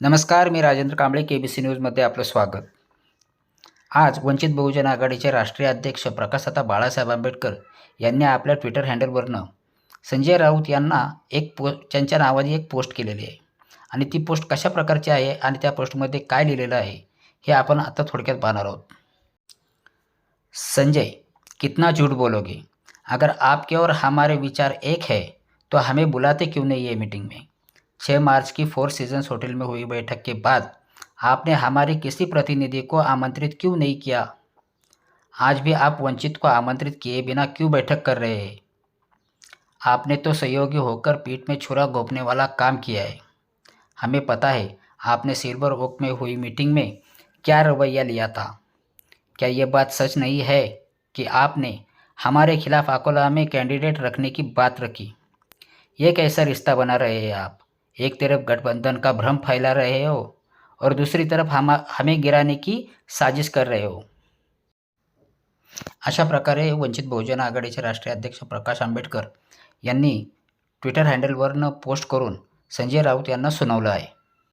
नमस्कार मी Rajendra Kamble K B C न्यूजमध्ये आपलं स्वागत. आज वंचित बहुजन आघाडीचे राष्ट्रीय अध्यक्ष प्रकाशता बाळासाहेब आंबेडकर यांनी आपल्या ट्विटर हँडलवरनं संजय राऊत यांना एक पो त्यांच्या नावाने एक पोस्ट केलेली आहे. आणि ती पोस्ट कशा प्रकारची आहे आणि त्या पोस्टमध्ये काय लिहिलेलं आहे हे आपण आता थोडक्यात पाहणार आहोत. संजय कितना झूठ बोलोगे? अगर आपके और हमारे विचार एक है तो हमें बुलाते क्यों नहीं है मीटिंग में? छः मार्च की फोर सीजन्स होटल में हुई बैठक के बाद आपने हमारे किसी प्रतिनिधि को आमंत्रित क्यों नहीं किया? आज भी आप वंचित को आमंत्रित किए बिना क्यों बैठक कर रहे हैं? आपने तो सहयोगी होकर पीठ में छुरा घोंपने वाला काम किया है। हमें पता है, आपने सिल्वर ओक में हुई मीटिंग में क्या रवैया लिया था। क्या ये बात सच नहीं है कि आपने हमारे खिलाफ अकोला में कैंडिडेट रखने की बात रखी? ये कैसा रिश्ता बना रहे हैं आप? एक तरफ गठबंधन का भ्रम फैला रहे हो और दूसरी तरफ हम हमें गिराने की साजिश कर रहे हो। अशा प्रकारे वंचित बहुजन आघाडीचे राष्ट्रीय अध्यक्ष प्रकाश आंबेडकर यांनी ट्विटर हँडलवरनं पोस्ट करून संजय राऊत यांना सुनावलं आहे.